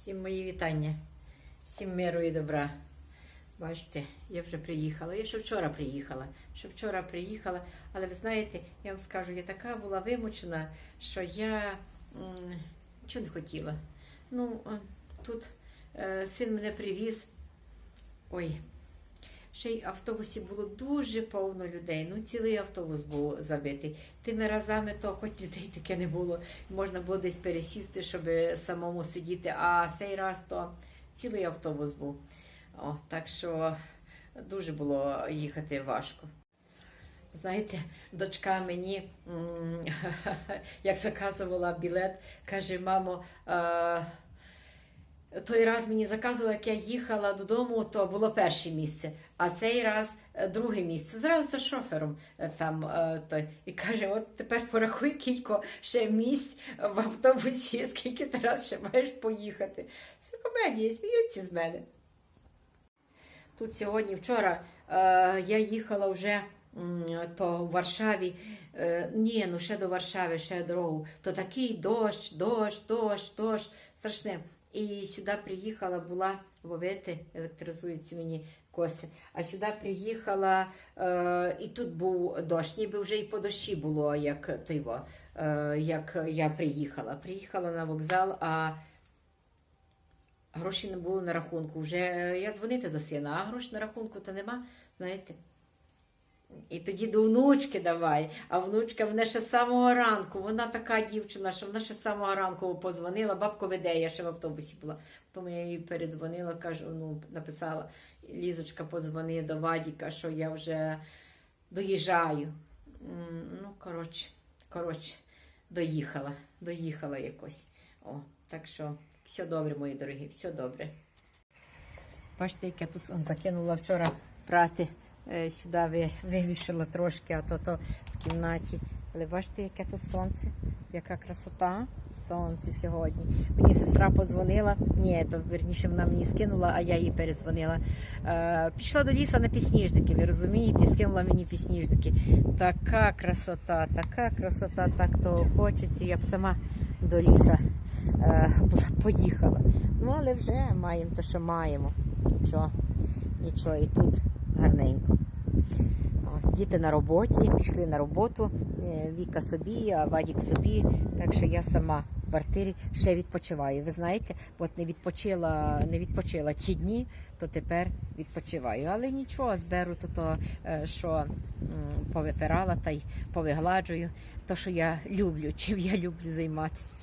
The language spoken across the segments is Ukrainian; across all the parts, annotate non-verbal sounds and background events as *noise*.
Всім мої вітання, всім миру і добра. Бачите, я вже приїхала. Я ще вчора приїхала. Ще вчора приїхала, але ви знаєте, я вам скажу, я така була вимучена, що я нічого не хотіла. Ну, тут е, син мене привіз. Ой, ще й автобусі було дуже повно людей. Ну, цілий автобус був забитий. Тими разами то хоч людей таке не було. Можна було десь пересісти, щоб самому сидіти. А цей раз то цілий автобус був. О, так що дуже було їхати важко. Знаєте, дочка мені, *laughs* як заказувала білет, каже, мамо, е, той раз мені заказувала, як я їхала додому, то було перше місце, а цей раз е, друге місце. Зразу за шофером е, там е, той. І каже: от тепер порахуй кілько ще місць в автобусі, *laughs* скільки ти раз ще маєш поїхати. Це комедія, сміються з мене. Тут сьогодні, вчора я їхала вже то в Варшаві. Ні, ну ще до Варшави, ще дорогу. То такий дощ, дощ, дощ, дощ, страшне. І сюди приїхала, була, бо видите, електризуються мені коси. А сюди приїхала, е, і тут був дощ, ніби вже і по дощі було, як во, е, як я приїхала. Приїхала на вокзал, а гроші не було на рахунку. Вже е, я дзвонити до сина, а грошей на рахунку то нема, знаєте. І тоді до внучки давай. А внучка мене ще з самого ранку. Вона така дівчина, що вона ще з самого ранку подзвонила. Бабко веде, я ще в автобусі була. Тому я їй передзвонила, кажу, ну, написала, Лізочка, подзвони до Вадіка, що я вже доїжджаю. Ну, коротше, коротше, доїхала, доїхала якось. О, так що все добре, мої дорогі, все добре. Бачите, як я тут закинула вчора прати. Е, Сюди вивішила трошки, а то то в кімнаті. Але бачите, яке тут сонце, яка красота. Сонце сьогодні. Мені сестра подзвонила. Ні, то верніше вона мені скинула, а я їй передзвонила. Е, пішла до ліса на пісніжники, ви розумієте, скинула мені пісніжники. Така красота, така красота, так то хочеться. Я б сама до ліса е, поїхала. Ну, але вже маємо те, що маємо. Нічого, нічого, і тут гарненько. Діти на роботі, пішли на роботу. Е, Віка собі, а Вадік собі. Так що я сама в квартирі ще відпочиваю. Ви знаєте, от не відпочила, не відпочила ті дні, то тепер відпочиваю. Але нічого, зберу то, то е, що повипирала та й повигладжую. То, що я люблю, чим я люблю займатися.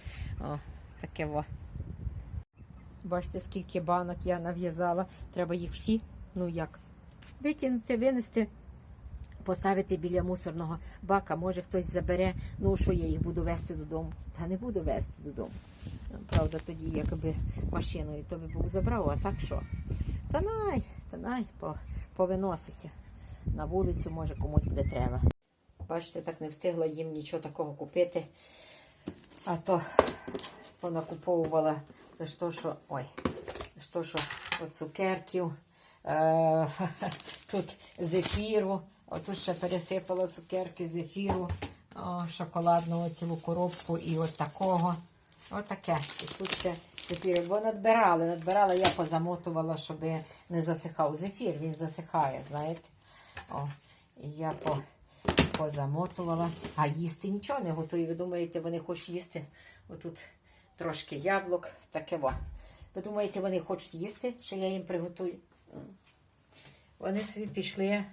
О, таке во. Бачите, скільки банок я нав'язала. Треба їх всі, ну як, викинути, винести, поставити біля мусорного бака. Може хтось забере, ну що я їх буду вести додому. Та не буду вести додому. Правда, тоді якби машиною то би був забрав, а так що? Та най, та най, по, повиносися. На вулицю, може, комусь буде треба. Бачите, так не встигла їм нічого такого купити. А то понакуповувала за що, ой, за що, от цукерків, *laughs* тут зефіру, отут ще пересипала цукерки зефіру, о, шоколадного цілу коробку і от такого. Отаке. І тут ще зефір. Бо надбирали, надбирала, я позамотувала, щоб не засихав. Зефір, він засихає, знаєте. О, і я по, позамотувала. А їсти нічого не готую. Ви думаєте, вони хочуть їсти? Отут трошки яблук, таке во. Ви думаєте, вони хочуть їсти, що я їм приготую? Вони собі пішли.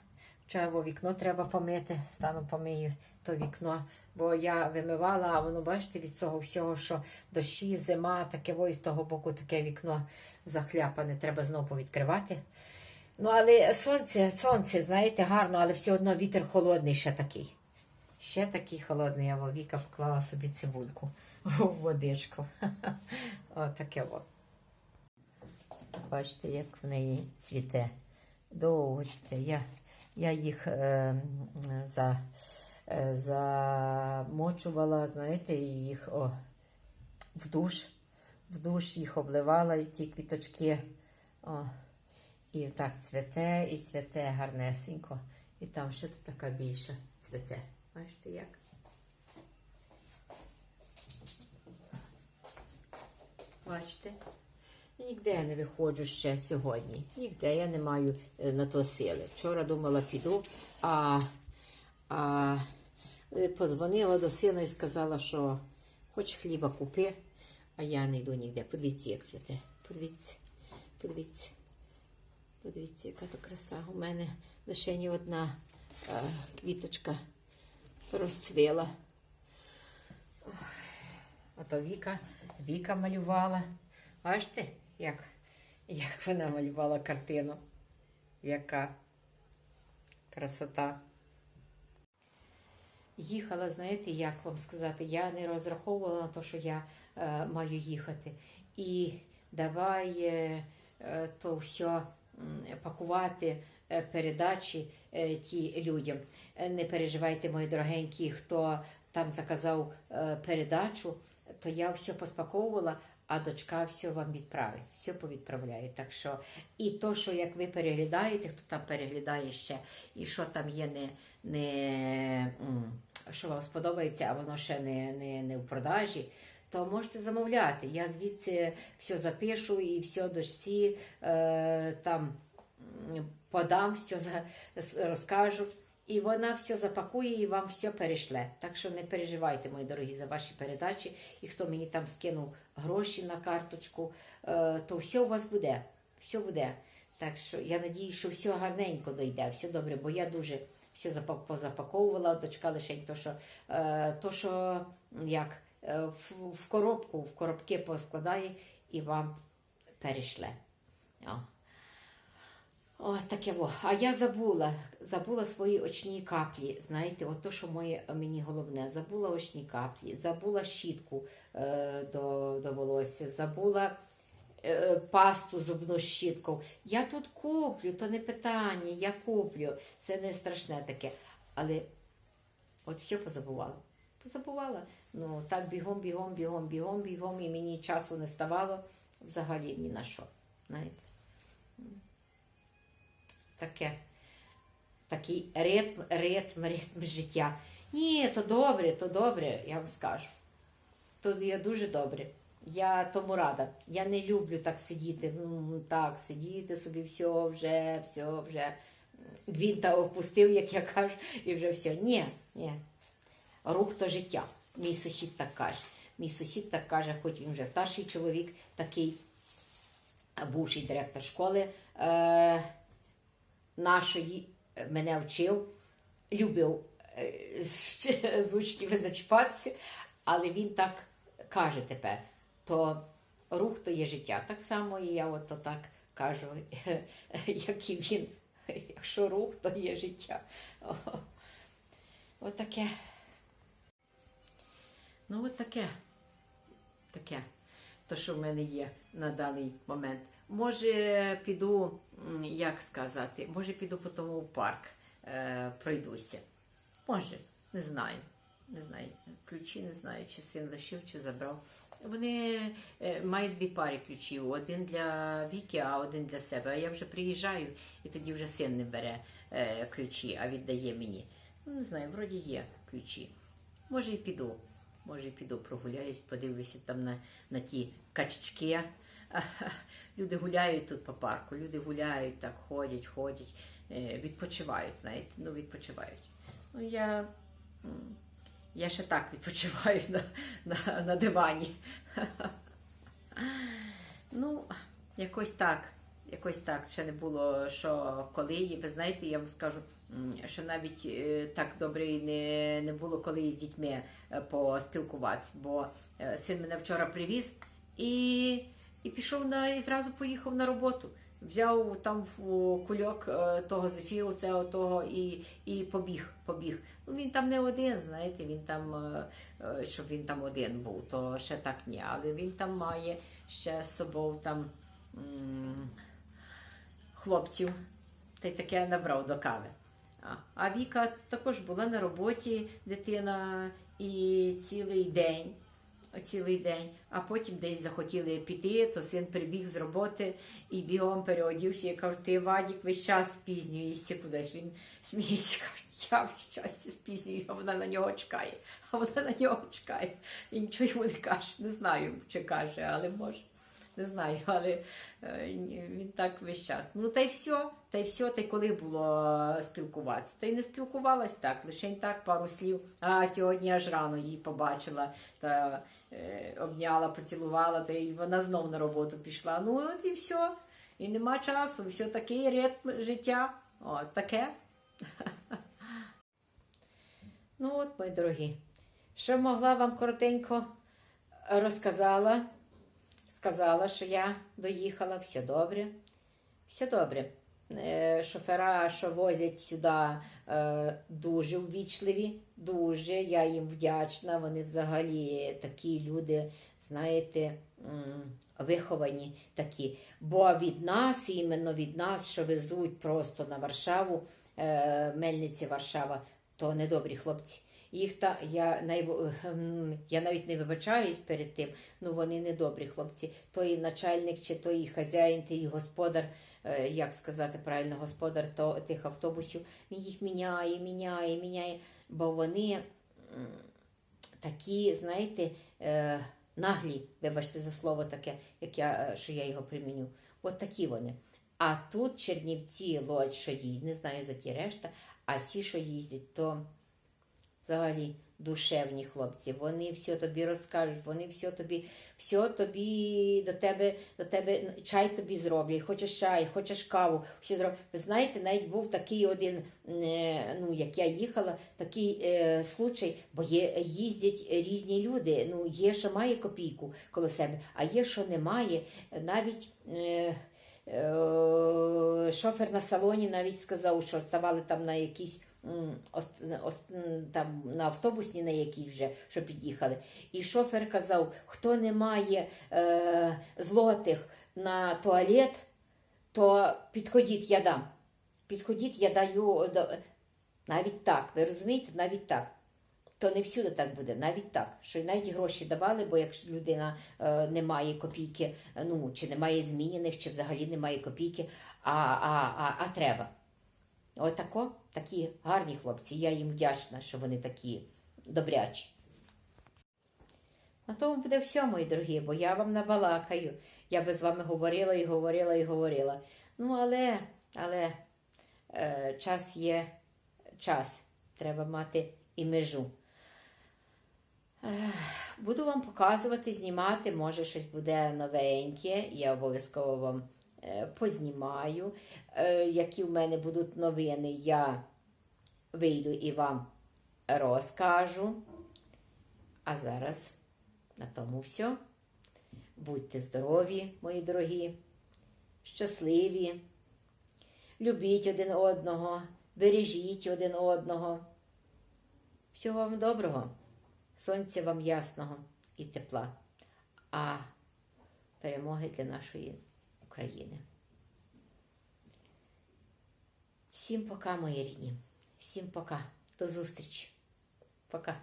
Чого вікно треба помити, стану помию то вікно, бо я вимивала, а воно, бачите, від цього всього, що дощі, зима, таке во, з того боку таке вікно захляпане, треба знову повідкривати. Ну, але сонце, сонце, знаєте, гарно, але все одно вітер холодний ще такий. Ще такий холодний, а Віка поклала собі цибульку *laughs* у водичку. *laughs* Отаке во. Бачите, як в неї цвіте. Довго цвіте. Я, я їх е, за, е, замочувала, знаєте, і їх о, в душ. В душ їх обливала, і ці квіточки. О, і так цвете, і цвете гарнесенько. І там ще тут така більша цвете. Бачите як? Бачите? Ніде не виходжу ще сьогодні. Ніде я не маю е, на то сили. Вчора думала, піду, а, а е, подзвонила до сина і сказала, що хоч хліба купи, а я не йду ніде. Подивіться, як цвіте. Подивіться, подивіться. Подивіться, яка то краса. У мене лише ні одна е, квіточка розцвіла. Ой, А то Віка, Віка малювала. Бачите, як, як вона малювала картину. Яка красота. Їхала, знаєте, як вам сказати, я не розраховувала на те, що я е, маю їхати. І давай е, е, то все пакувати е, передачі е, ті людям. Не переживайте, мої дорогенькі, хто там заказав е, передачу, то я все поспаковувала, а дочка все вам відправить, все повідправляє. Так що і то, що як ви переглядаєте, хто там переглядає ще, і що там є не, не що вам сподобається, а воно ще не, не, не в продажі. То можете замовляти. Я звідси все запишу і все дочці е, там подам, все розкажу. І вона все запакує і вам все перешле. Так що не переживайте, мої дорогі, за ваші передачі. І хто мені там скинув гроші на карточку, е, то все у вас буде. Все буде. Так що я надіюсь, що все гарненько дойде, все добре, бо я дуже все позапаковувала, дочка лише то, що, е, то, що як, е, в, коробку, в коробки поскладає і вам перешле. О. О, таке во. А я забула, забула свої очні каплі. Знаєте, от то, що моє мені головне, забула очні каплі, забула щітку е, до, до волосся, забула е, пасту зубну щітку. Я тут куплю, то не питання, я куплю. Це не страшне таке. Але от все позабувала. Позабувала. Ну так бігом, бігом, бігом, бігом, бігом, і мені часу не ставало взагалі ні на що. Знаєте таке, такий ритм, ритм, ритм життя. Ні, то добре, то добре, я вам скажу. То є дуже добре. Я тому рада. Я не люблю так сидіти, м, так, сидіти собі, все вже, все вже. Гвинта опустив, як я кажу, і вже все. Ні, ні. Рух то життя. Мій сусід так каже. Мій сусід так каже, хоч він вже старший чоловік, такий бувший директор школи. Е- нашої е, мене вчив, любив е, з- учнями зачіпатися, але він так каже тепер, то рух то є життя. Так само і я от так кажу, *laughs* як і він. *laughs* Якщо рух, то є життя. *laughs* О, От таке. Ну, от таке. Таке. То, що в мене є на даний момент. Може, піду, як сказати, може піду по тому в парк, е, пройдуся. Може, не знаю. Не знаю. Ключі не знаю, чи син лишив, чи забрав. Вони е, мають дві пари ключів: один для Віки, а один для себе. А я вже приїжджаю, і тоді вже син не бере е, ключі, а віддає мені. Ну, не знаю, вроді є ключі. Може і піду. Може і піду, прогуляюсь, подивлюся там на, на ті качечки. *laughs* Люди гуляють тут по парку, люди гуляють, так ходять, ходять, е, відпочивають, знаєте, ну відпочивають. Ну я, я ще так відпочиваю *laughs* на, на, на дивані. *laughs* Ну, якось так. Якось так. Ще не було, що коли. Ви знаєте, я вам скажу, що навіть е, так добре і не, не було коли з дітьми е, поспілкуватися, бо син мене вчора привіз і, і пішов на і зразу поїхав на роботу. Взяв там кульок е, того зефіру, цього того і, і побіг. побіг. Ну він там не один, знаєте, він там, е, е, щоб він там один був, то ще так ні. Але він там має ще з собою там хлопців, та й таке набрав до кави. А Віка також була на роботі, дитина, і цілий день. Цілий день, а потім десь захотіли піти, то син прибіг з роботи і бігом переодівся і каже, ти Вадік весь час спізнюєшся кудись. Він сміється, каже, я весь час спізнюю, а вона на нього чекає, а вона на нього чекає. І нічого йому не каже. Не знаю, чи каже, але може. Не знаю, але е, він так весь час. Ну та й все, та й все, та й коли було е, спілкуватися. Та й не спілкувалась так, лише так пару слів. А сьогодні аж рано її побачила та обняла, поцілувала, та й вона знов на роботу пішла. Ну от і все. І нема часу, все такий ритм життя. О, таке. *laughs* Ну от, мої дорогі, що могла вам коротенько розказала. Сказала, що я доїхала, все добре. Все добре. Е, Шофера, що возять сюди, е, дуже ввічливі, дуже. Я їм вдячна. Вони взагалі такі люди, знаєте, виховані такі. Бо від нас, іменно від нас, що везуть просто на Варшаву, е, Мельниці Варшава, то недобрі хлопці. Їх та я найв... ем, я навіть не вибачаюсь перед тим. Ну вони недобрі хлопці. Той начальник, чи той хазяїн, той господар, як сказати правильно, господар то, тих автобусів, він їх міняє, міняє, міняє, бо вони такі, знаєте, е, наглі, вибачте за слово таке, як я, е, що я його приміню. От такі вони. А тут Чернівці, Лодь, що їздять, не знаю за ті решта, а всі, що їздять, то взагалі душевні хлопці. Вони все тобі розкажуть, вони все тобі, все тобі до тебе, до тебе чай тобі зроблять. Хочеш чай, хочеш каву, все зроблять. Ви знаєте, навіть був такий один, е, ну як я їхала, такий е, случай, бо є їздять різні люди. Ну, є, що має копійку коло себе, а є, що немає. Навіть. Е, Е, Шофер на салоні навіть сказав, що ставали там на якісь там на автобусні, на якій вже що під'їхали. І шофер казав, хто не має е, злотих на туалет, то підходіть, я дам. Підходіть, я даю навіть так. Ви розумієте, навіть так. То не всюди так буде, навіть так. Що навіть гроші давали, бо якщо людина е, не має копійки, ну чи немає змінених, чи взагалі немає копійки, а, а, а, а треба. Отако, такі гарні хлопці. Я їм вдячна, що вони такі добрячі. На тому буде все, мої дорогі, бо я вам набалакаю. Я би з вами говорила і говорила і говорила. Ну, але, але е, час є час. Треба мати і межу. Ех, Буду вам показувати, знімати, може щось буде новеньке. Я обов'язково вам е, познімаю. Е, які в мене будуть новини, я вийду і вам розкажу. А зараз на тому все. Будьте здорові, мої дорогі, щасливі, любіть один одного, бережіть один одного. Всього вам доброго, сонця вам ясного і тепла, а перемоги для нашої України. Всім пока, мої рідні. Всім пока. До зустрічі. Пока.